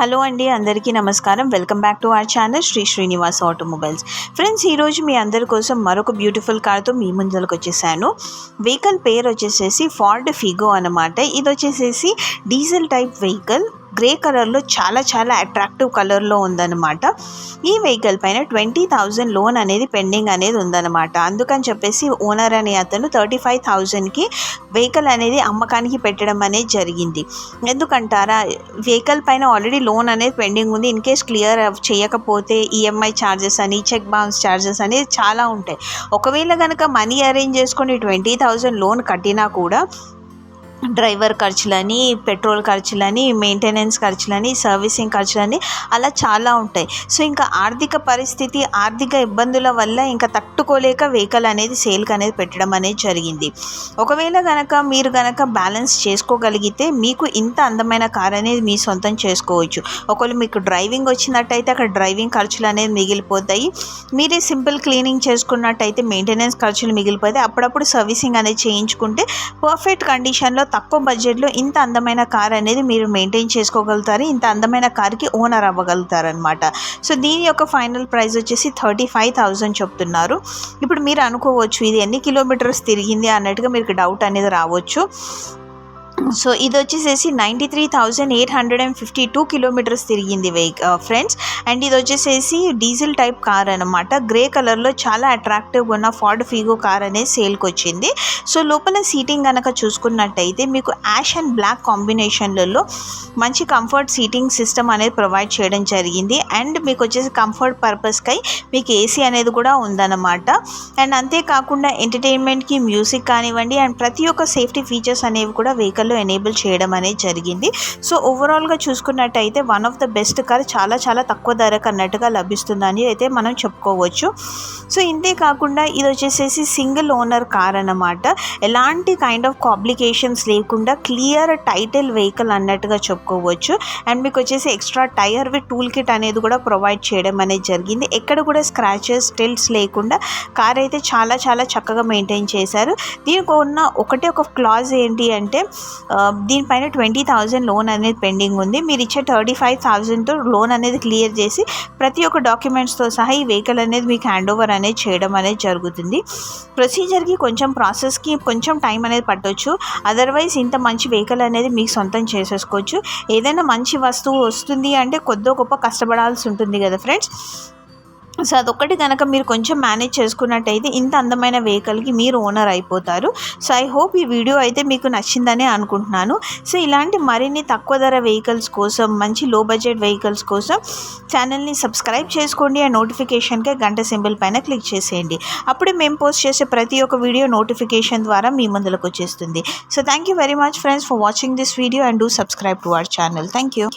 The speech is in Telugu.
హలో అండి అందరికీ నమస్కారం. Welcome back to our channel Shri Srinivas automobiles. Friends ఈరోజు మీ అందరి కోసం మరొక బ్యూటిఫుల్ కార్తో మీ ముందరకు వచ్చేసాను. వెహికల్ పేరు వచ్చేసేసి ఫార్డ్ ఫిగో అనమాట ఇది వచ్చేసేసి డీజిల్ టైప్ వెహికల్. గ్రే కలర్లో చాలా చాలా అట్రాక్టివ్ కలర్లో ఉందన్నమాట. ఈ వెహికల్ పైన ట్వంటీ థౌజండ్ లోన్ అనేది పెండింగ్ అనేది ఉందన్నమాట. అందుకని చెప్పేసి ఓనర్ అనే అతను థర్టీ ఫైవ్ థౌజండ్కి వెహికల్ అనేది అమ్మకానికి పెట్టడం అనేది జరిగింది. ఎందుకంటారా వెహికల్ పైన ఆల్రెడీ లోన్ అనేది పెండింగ్ ఉంది. ఇన్ కేస్ క్లియర్ చేయకపోతే ఈఎంఐ ఛార్జెస్ అని చెక్ బౌన్స్ ఛార్జెస్ అనేది చాలా ఉంటాయి. ఒకవేళ కనుక మనీ అరేంజ్ చేసుకొని ట్వంటీ థౌజండ్ లోన్ కట్టినా కూడా డ్రైవర్ ఖర్చులని పెట్రోల్ ఖర్చులని మెయింటెనెన్స్ ఖర్చులని సర్వీసింగ్ ఖర్చులని అలా చాలా ఉంటాయి. సో ఇంకా ఆర్థిక పరిస్థితి ఆర్థిక ఇబ్బందుల వల్ల ఇంకా తట్టుకోలేక వెహికల్ అనేది సేల్కి అనేది పెట్టడం అనేది జరిగింది. ఒకవేళ కనుక మీరు కనుక బ్యాలెన్స్ చేసుకోగలిగితే మీకు ఇంత అందమైన కార్ అనేది మీ సొంతం చేసుకోవచ్చు. ఒకవేళ మీకు డ్రైవింగ్ వచ్చినట్టయితే అక్కడ డ్రైవింగ్ ఖర్చులు అనేది మిగిలిపోతాయి. మీరే సింపుల్ క్లీనింగ్ చేసుకున్నట్టయితే మెయింటెనెన్స్ ఖర్చులు మిగిలిపోతాయి. అప్పుడప్పుడు సర్వీసింగ్ అనేది చేయించుకుంటే పర్ఫెక్ట్ కండిషన్లో తక్కువ బడ్జెట్లో ఇంత అందమైన కార్ అనేది మీరు మెయింటైన్ చేసుకోగలుగుతారు. ఇంత అందమైన కార్కి ఓనర్ అవ్వగలుగుతారనమాట సో దీని యొక్క ఫైనల్ ప్రైస్ వచ్చేసి థర్టీ ఫైవ్ థౌజండ్ చెప్తున్నారు. ఇప్పుడు మీరు అనుకోవచ్చు ఇది ఎన్ని కిలోమీటర్స్ తిరిగింది అన్నట్టుగా మీకు డౌట్ అనేది రావచ్చు. సో ఇది వచ్చేసేసి ninety three thousand eight hundred and fifty two kilometres తిరిగింది వెహిక uh, ఫ్రెండ్స్ అండ్ ఇది వచ్చేసేసి డీజిల్ టైప్ కార్ అనమాట గ్రే కలర్లో చాలా అట్రాక్టివ్గా ఉన్న ఫార్డ్ ఫీగో కార్ అనేది సేల్కి వచ్చింది. సో లోపల సీటింగ్ కనుక చూసుకున్నట్టయితే మీకు యాష్ అండ్ బ్లాక్ కాంబినేషన్లలో మంచి కంఫర్ట్ సీటింగ్ సిస్టమ్ అనేది ప్రొవైడ్ చేయడం జరిగింది. అండ్ మీకు వచ్చేసి కంఫర్ట్ పర్పస్కై మీకు ఏసీ అనేది కూడా ఉందన్నమాట. అండ్ అంతేకాకుండా ఎంటర్టైన్మెంట్కి మ్యూజిక్ కానివ్వండి అండ్ ప్రతి ఒక్క సేఫ్టీ ఫీచర్స్ అనేవి కూడా వెహికల్ వెహికల్లో ఎనేబుల్ చేయడం అనేది జరిగింది. సో ఓవరాల్గా చూసుకున్నట్టయితే one of the best car చాలా చాలా తక్కువ ధరకు అన్నట్టుగా లభిస్తుందని అయితే మనం చెప్పుకోవచ్చు. సో ఇంతే కాకుండా ఇది వచ్చేసేసి సింగిల్ ఓనర్ కార్ అన్నమాట. ఎలాంటి కైండ్ ఆఫ్ కాంప్లికేషన్స్ లేకుండా క్లియర్ టైటిల్ వెహికల్ అన్నట్టుగా చెప్పుకోవచ్చు. అండ్ మీకు వచ్చేసి extra tyre with tool kit అనేది కూడా ప్రొవైడ్ చేయడం అనేది జరిగింది. ఎక్కడ కూడా స్క్రాచెస్ స్టిల్స్ లేకుండా కార్ అయితే చాలా చాలా చక్కగా మెయింటైన్ చేశారు. దీనికి ఉన్న ఒకటే ఒక క్లాజ్ ఏంటి అంటే దీనిపైన ట్వంటీ థౌజండ్ లోన్ అనేది పెండింగ్ ఉంది. మీరు ఇచ్చే థర్టీ ఫైవ్ థౌజండ్తో లోన్ అనేది క్లియర్ చేసి ప్రతి ఒక్క డాక్యుమెంట్స్తో సహా ఈ వెహికల్ అనేది మీకు హ్యాండ్ ఓవర్ అనేది చేయడం అనేది జరుగుతుంది. ప్రొసీజర్కి కొంచెం ప్రాసెస్కి కొంచెం టైం అనేది పట్టొచ్చు. అదర్వైజ్ ఇంత మంచి వెహికల్ అనేది మీకు సొంతం చేసేసుకోవచ్చు. ఏదైనా మంచి వస్తువు వస్తుంది అంటే కొద్దో గొప్ప కష్టపడాల్సి ఉంటుంది కదా ఫ్రెండ్స్? సో అదొక్కటి కనుక మీరు కొంచెం మేనేజ్ చేసుకున్నట్టయితే ఇంత అందమైన వెహికల్కి మీరు ఓనర్ అయిపోతారు. సో ఐ హోప్ ఈ వీడియో అయితే మీకు నచ్చిందనే అనుకుంటున్నాను. సో ఇలాంటి మరిన్ని తక్కువ ధర వెహికల్స్ కోసం మంచి లో బడ్జెట్ వెహికల్స్ కోసం ఛానల్ని సబ్స్క్రైబ్ చేసుకోండి. ఆ నోటిఫికేషన్కే గంట సింబల్ పైన క్లిక్ చేసేయండి. అప్పుడే మేము పోస్ట్ చేసే ప్రతి ఒక్క వీడియో నోటిఫికేషన్ ద్వారా మీ ముందులకు వచ్చేస్తుంది. So thank you very much friends for watching this video and do subscribe to our channel thank you